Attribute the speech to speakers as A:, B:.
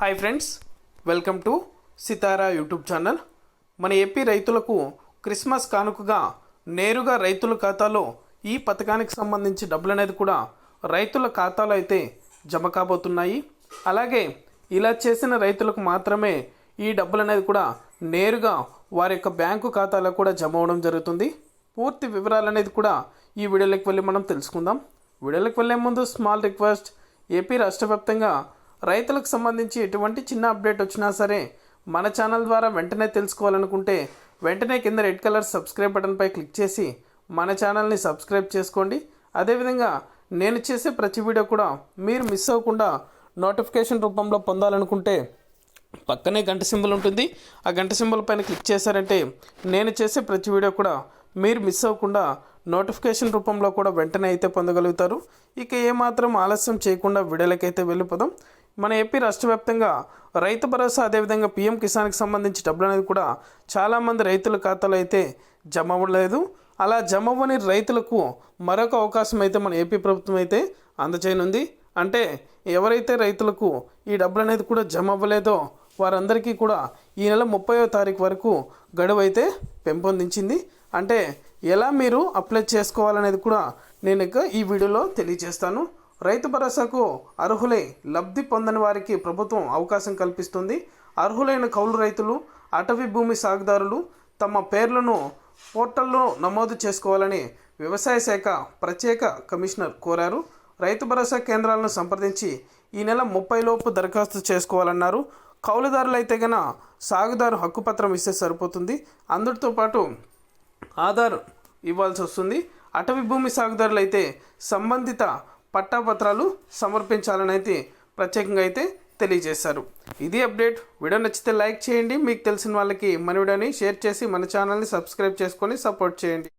A: Hi friends welcome to Sitara YouTube channel మన AP రైతులకు Christmas కానుకగా నేరుగా రైతుల ఖాతాలో ఈ పథకానికి సంబంధించి డబ్బులు అనేది కూడా రైతుల ఖాతాలో అయితే జమ కాబోతున్నాయి. అలాగే ఇలా చేసిన రైతులకు మాత్రమే ఈ డబ్బులు అనేది కూడా నేరుగా వారి యొక్క బ్యాంకు ఖాతాలో కూడా జమ అవడం జరుగుతుంది. పూర్తి వివరాలు అనేది కూడా ఈ వీడియోలోకి వెళ్ళి మనం తెలుసుకుందాం. వీడియోలోకి వెళ్ళే ముందు స్మాల్ రిక్వెస్ట్ ఏపీ రాష్ట్ర వ్యాప్తంగా రైతులకు సంబంధించి ఎటువంటి చిన్న అప్డేట్ వచ్చినా సరే మన ఛానల్ ద్వారా వెంటనే తెలుసుకోవాలనుకుంటే వెంటనే కింద రెడ్ కలర్ సబ్స్క్రైబ్ బటన్పై క్లిక్ చేసి మన ఛానల్ని సబ్స్క్రైబ్ చేసుకోండి. అదేవిధంగా నేను చేసే ప్రతి వీడియో కూడా మీరు మిస్ అవ్వకుండా నోటిఫికేషన్ రూపంలో పొందాలనుకుంటే పక్కనే గంట సింబల్ ఉంటుంది. ఆ గంట సింబల్ పైన క్లిక్ చేశారంటే నేను చేసే ప్రతి వీడియో కూడా మీరు మిస్ అవ్వకుండా నోటిఫికేషన్ రూపంలో కూడా వెంటనే అయితే పొందగలుగుతారు. ఇక ఏమాత్రం ఆలస్యం చేయకుండా వీడియోలకైతే వెళ్ళిపోదాం. మన ఏపీ రాష్ట్ర వ్యాప్తంగా రైతు భరోసా అదేవిధంగా పీఎం కిసాన్కి సంబంధించి డబ్బులు అనేది కూడా చాలామంది రైతుల ఖాతాలో అయితే జమ అవ్వలేదు. అలా జమ అవ్వని రైతులకు మరొక అవకాశం అయితే మన ఏపీ ప్రభుత్వం అయితే అందజేయనుంది అంటే ఎవరైతే రైతులకు ఈ డబ్బులు అనేది కూడా జమ అవ్వలేదో వారందరికీ కూడా ఈ నెల ముప్పయో తారీఖు వరకు గడువు అయితే పెంపొందించింది. అంటే ఎలా మీరు అప్లై చేసుకోవాలనేది కూడా నేను ఇక ఈ వీడియోలో తెలియజేస్తాను. రైతు భరోసాకు అర్హులై లబ్ధి పొందని వారికి ప్రభుత్వం అవకాశం కల్పిస్తుంది. అర్హులైన కౌలు రైతులు అటవీ భూమి సాగుదారులు తమ పేర్లను పోర్టల్లో నమోదు చేసుకోవాలని వ్యవసాయ శాఖ ప్రత్యేక కమిషనర్ కోరారు. రైతు భరోసా కేంద్రాలను సంప్రదించి ఈ నెల ముప్పై లోపు దరఖాస్తు చేసుకోవాలన్నారు. కౌలుదారులు అయితే గన సాగుదారు హక్కుపత్రం ఇస్తే సరిపోతుంది. అందరితో పాటు ఆధార్ ఇవ్వాల్సి వస్తుంది. అటవీ భూమి సాగుదారులు అయితే సంబంధిత పట్టాపత్రాలు సమర్పించాలని అయితే ప్రత్యేకంగా అయితే తెలియజేశారు. ఇది అప్డేట్. వీడియో నచ్చితే లైక్ చేయండి. మీకు తెలిసిన వాళ్ళకి మన వీడియోని షేర్ చేసి మన ఛానల్ని సబ్స్క్రైబ్ చేసుకొని సపోర్ట్ చేయండి.